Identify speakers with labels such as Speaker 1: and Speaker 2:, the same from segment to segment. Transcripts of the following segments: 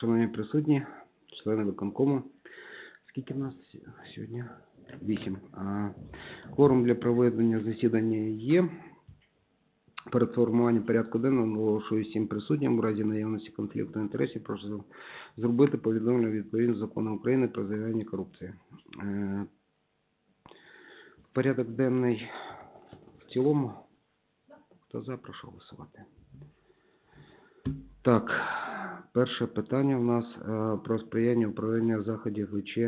Speaker 1: Шановні присутні, члени виконкому. Скільки в нас сьогодні? Вісім. Кворум для проведення засідання є. Перед формуванням порядку денного оголошую всім присутнім в разі наявності конфлікту інтересів прошу зробити повідомлення відповідно закону України про завіряння корупції. Е, Порядок денний в цілому. Хто за, прошу голосувати. Так, перше питання у нас е, про сприяння управління заходів ВЧ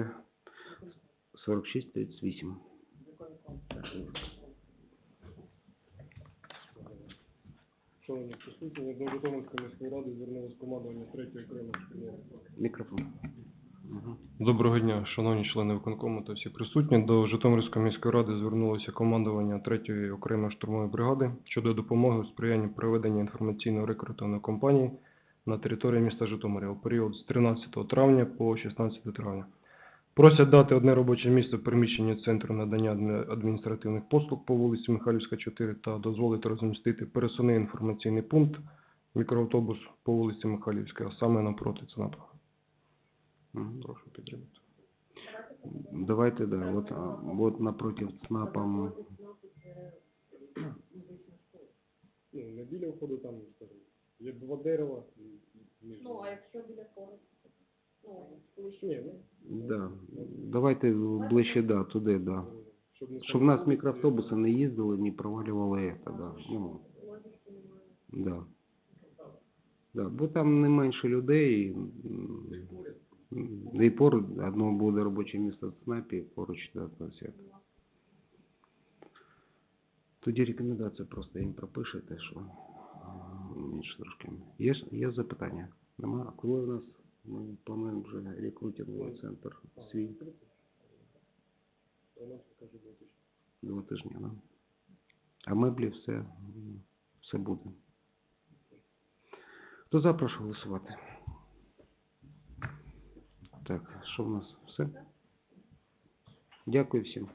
Speaker 1: 4638.
Speaker 2: Шановні присутні, до Житомирської міської ради звернулось командування третьої окремої шкільної
Speaker 1: Мікрофон.
Speaker 3: Доброго дня, шановні члени виконкому та всі присутні. До Житомирської міської ради звернулося командування 3-ї окремої штурмової бригади щодо допомоги у сприянні проведення інформаційної рекрутивної кампанії на території міста Житомиря у період з 13 травня по 16 травня. Просять дати одне робоче місце в приміщенні центру надання адміністративних послуг по вулиці Михайлівська, 4 та дозволити розмістити пересувний інформаційний пункт мікроавтобус по вулиці Михайлівська, а саме напроти ЦНАПа. Прошу підтримати.
Speaker 1: Давайте, да, вот, а, вот напротив ЦНАПа, м,
Speaker 2: Ну, не біля входу там, скажімо, є два дерева.
Speaker 4: Ну, а якщо біля форуму? Ну, ближче.
Speaker 2: Ну,
Speaker 1: да, давайте ближче, да, туди, да.
Speaker 2: щоб
Speaker 1: в нас мікроавтобуси не їздили, не провалювали это, да. Ну, да. Да, бо там не менше людей, м, і поруч одно буде робоче місце в ЦНАПі, поруч, да, то все. Тоді рекомендація просто їм пропишете, що менше трошки. Є, є запитання? Нема? А коли у нас ми плануємо вже рекрутинговий центр свій?
Speaker 2: Два тижні.
Speaker 1: Да? А меблі все, все буде. Хто за, прошу голосувати. Так, що в нас? Все? Дякую всім.